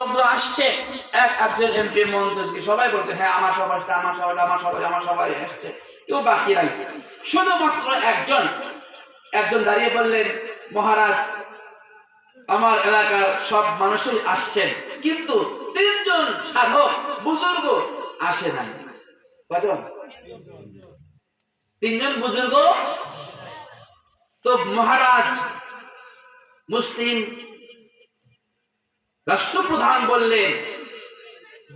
আসছে, এক একজন এমপি মন্ত্রী সবাই বলছে হ্যাঁ আমার আমার সবাই আমার সবাই আমার সবাই আসছে কেউ বাকি নাই। শুধুমাত্র একজন একজন দাঁড়িয়ে বললেন, মহারাজ, আমার এলাকার সব মানুষই আসছেন, কিন্তু তিনজন সাধক, বুজুর্গ আসে নাই। কজন তিনজন বুজুর্গ? তো মহারাজ, মুসলিম রাষ্ট্রপ্রধান বললেন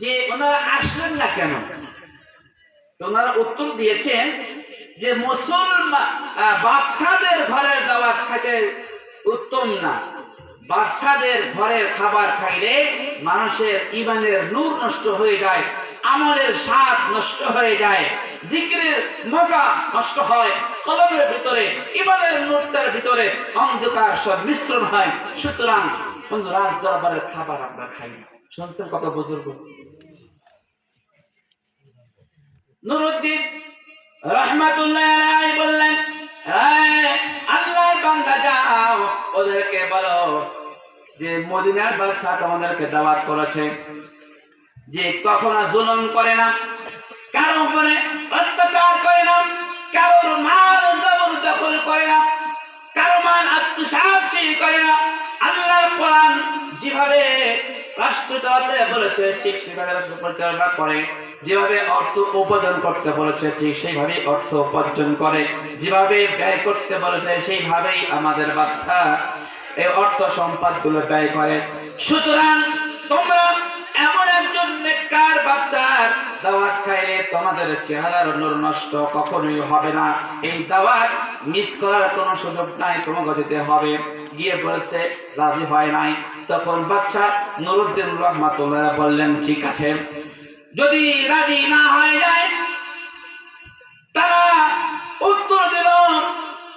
যে ওনারা আসলেন না কেন? ওনারা উত্তর দিয়েছেন যে মুসলমান বাদশাদের ঘরের দাওয়াত খাইতে উত্তম না। বাদশাদের ঘরের খাবার খাইলে মানুষের ইমানের নূর নষ্ট হয়ে যায়, আমলের স্বাদ নষ্ট হয়ে যায়, জিকিরের মজা নষ্ট হয়, কলমের ভিতরে ইমানের নূরটার ভিতরে অন্ধকার সব মিশ্রণ হয়। সুতরাং রাজ দরবারের খাবার আমরা খাই কত বুজুর্গ? নুরুদ্দিন রহমাতুল্লাহ বললেন আল্লাহর বান্দা যাও, ওদেরকে বলো যে মদিনার বাদশাহ তোমাদেরকে দাওয়াত করেছে। যে কখনো জুলুম করে না, কারও উপরে অত্যাচার করে না, কারোর মাল জবর দখল করে না কারও মান আত্মসাৎ করে না। আল্লাহর কোরআন যেভাবে রাষ্ট্র চালাতে বলেছে, ঠিক সেভাবে রাষ্ট্র পরিচালনা করে। যেভাবে অর্থ উপার্জন করতে বলেছে, ঠিক সেইভাবেই অর্থ উপার্জন করে। যেভাবে ব্যয় করতে বলেছে, সেইভাবেই আমাদের বাচ্চা এই অর্থ সম্পদগুলো ব্যয় করে। সুতরাং তোমরা এমন একজন নেককার বাচ্চার দাওয়াত খাইলে তোমাদের চেহারার নূর নষ্ট কখনোই হবে না। এই দাওয়াত মিস করার কোনো সুযোগ নাই তোমাকে দিতে হবে। গিয়ে বলেছে, রাজি হয় নাই। তখন বাচ্চা নুরুদ্দিন রহমাতুল্লাহ বললেন, ঠিক আছে। যদি রাজি না হয়ে যায়, তারা উত্তর দিল,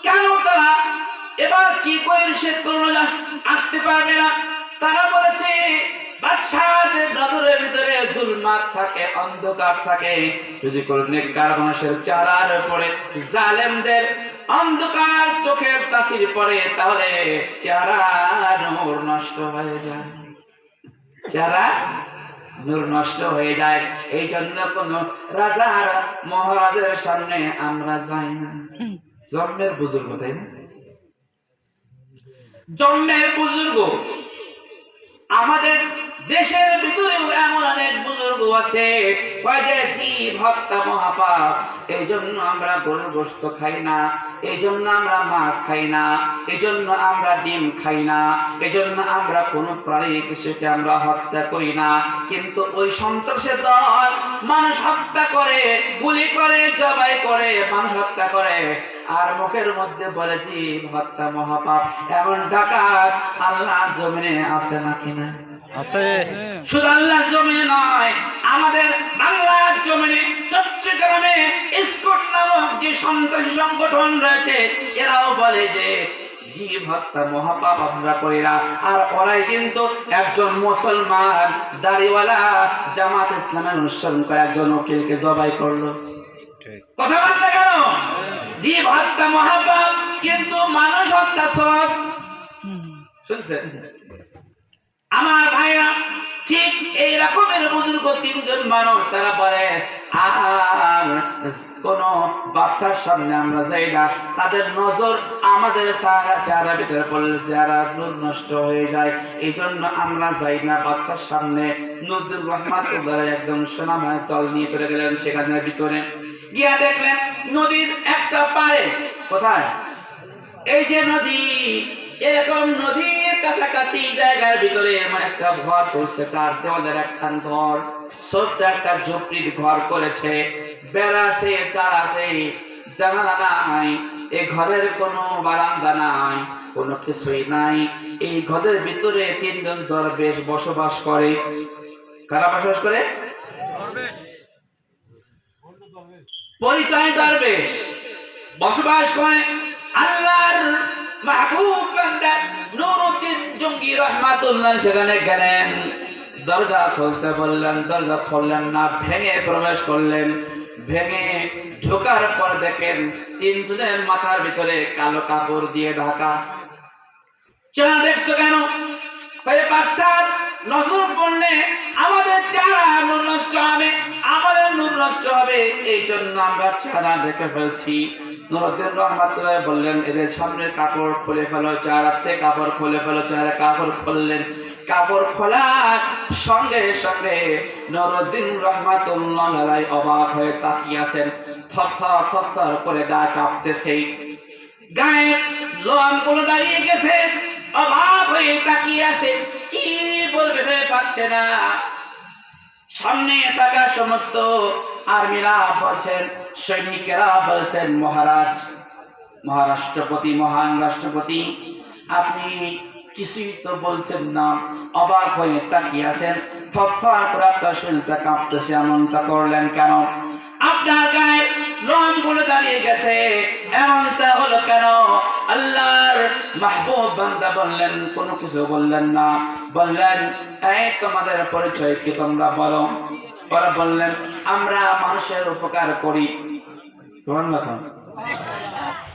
কেন তারা? এবার কি করে নিষেধ করল আসতে পারবে না? তারা বলেছে, বাদশাহদের নজরের ভিতরে জুলমাত থাকে, অন্ধকার থাকে। যদি কোনো নেককার মানুষের চারার উপরে জালেমদের অন্ধকার চোখের তাসির পড়ে, তাহলে চেহারা নূর নষ্ট হয়ে যায়। যারা নূর নষ্ট হয়ে যায়। এই জন্য কোন রাজার, মহারাজের সামনে আমরা যাই না। জন্মের বুজুর্গ, তাই না? জন্মের বুজুর্গ, আমাদের দেশের ভিতরেও এমন অনেক বুজুর্গ আছে জীব হত্যা এই জন্য আমরা গোস্ত খাই না এই জন্য আমরা মাছ খাই না এই জন্য আমরা ডিম খাই না এই জন্য আমরা কোনো প্রাণী কিছুকে আমরা হত্যা করি না। কিন্তু ওই সন্ত্রাসের দল মানুষ হত্যা করে, গুলি করে, জবাই করে, মানুষ হত্যা করে, আর মুখের মধ্যে বলে জীব হত্যা মহাপাপ। এমন ডাকাত আল্লাহ জমিনে আছে নাকি না আছে। শুধু আল্লাহ জমিনে নয় আমাদের বাংলার জমিনে চট্টগ্রামে ইসকট নামক যে সন্ত্রাসী সংগঠন রয়েছে এরাও বলে যে জীব হত্যা মহাপাপ আমরা করি না। আর ওরাই কিন্তু একজন মুসলমান দাড়িওয়ালা জামাত ইসলামের অনুসরণ করে একজন উকিলকে জবাই করল। কথা বলতে কেন জীব হত্যা মহাপাপ কিন্তু মানুষ হত্যা সব। শুনছেন? আমার ভাইরা, ঠিক এই রকমের বুজুর্গ তিনজন মানুষ তারা বলে, আর কোন বাচ্চার সামনে আমরা যাই না। তাদের নজর আমাদের চেহারা- ভিতরে পড়লে চেহারা নূর নষ্ট হয়ে যায়। এই জন্য আমরা যাই না। বাচ্চার সামনে একদম সোনাময় নিয়ে চলে গেলেন ভিতরে। গিয়া দেখলেন নদীর একটা পারে কোথায়? এই যে নদী, এরকম নদীর কাছাকাছি জায়গার ভিতরে এমন একটা ঘর তুলছে চার দেওয়ালের একখান ঘর, ছোট্ট একটা ঝুপড়ির ঘর করেছে। বেড়া আছে চার আছে, জানালা নাই এই ঘরের কোনো বারান্দা নাই, কোনো কিছুই নাই। এই ঘরের ভিতরে তিনজন দরবেশ বসবাস করে। কারা বসবাস করে? পরিচয় দরবেশ। বসবাস করে আল্লাহর মাহবুব বান্দা নুরউদ্দিন জঙ্গি রহমাতুল্লাহ সেখানে গেলেন? দরজা খুলতে বললেন, দরজা খুললেন না, ভেঙে প্রবেশ করলেন। ভেঙে ঢোকার পর দেখেন তিনজনের মাথার ভিতরে কালো কাপড় দিয়ে ঢাকা। চেনা দেখছ কেন? ওই বাচ্চার নজর পড়লে আমাদের চেহারা নূর নষ্ট হবে, আমাদের নূর নষ্ট হবে। এই জন্য আমরা চেহারা রেখে ফেলছি। নুরুদ্দিন বললেন, এদের সামনে কাপড় খুলে ফেলো কাপড় খুলে ফেলো কাপড় খুললেন। কাপড় খোলার সঙ্গে সঙ্গে নুরুদ্দিন রহমাতুল্লাহ অবাক হয়ে তাকিয়ে আছেন। থরথর করে গা কাঁপতেছে। গায়ে লোমগুলো দাঁড়িয়ে গেছে অভাব হয়ে তাকিয়ে আছে। কি বলবে ভেবে পাচ্ছে না। সামনে থাকা সমস্ত আর্মিরা বলছেন, সৈনিকেরা বলছেন, মহারাজ, মহারাষ্ট্রপতি, মহান রাষ্ট্রপতি, আপনি কিছুই তো বলছেন না, অবাক হয়ে তাকিয়ে আছেন। থরথর করে আপনার শরীরটা কাঁপতেছে এমনটা করলেন কেন? আপনার গায়ে লোমগুলো দাঁড়িয়ে গেছে। এমনটা হলো কেন? আল্লাহর মাহবুব বান্দা বললেন, কোনো কিছু বললেন না। বললেন, এই তোমাদের পরিচয় কি তোমরা বলো? ওরা বললেন, আমরা মানুষের উপকার করি।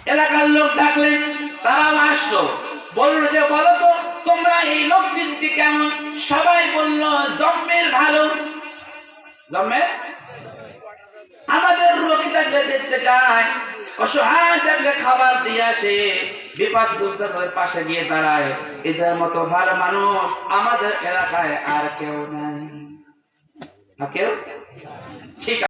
এলাকার লোক ডাকলেন তারা আসলো। বলল যে, বলো তো, তোমরা এই লোক দিনটি কেমন? সবাই বলল জন্মের ভালো। জন্মের আমাদের রোগী থাকলে দেখতে যায়, অসহায় থাকলে খাবার দিয়ে আসে। বিপদ পাশে গিয়ে দাঁড়ায়। এদের মতো ভালো মানুষ আমাদের এলাকায় আর কেউ নাই। আর কেউ? ঠিক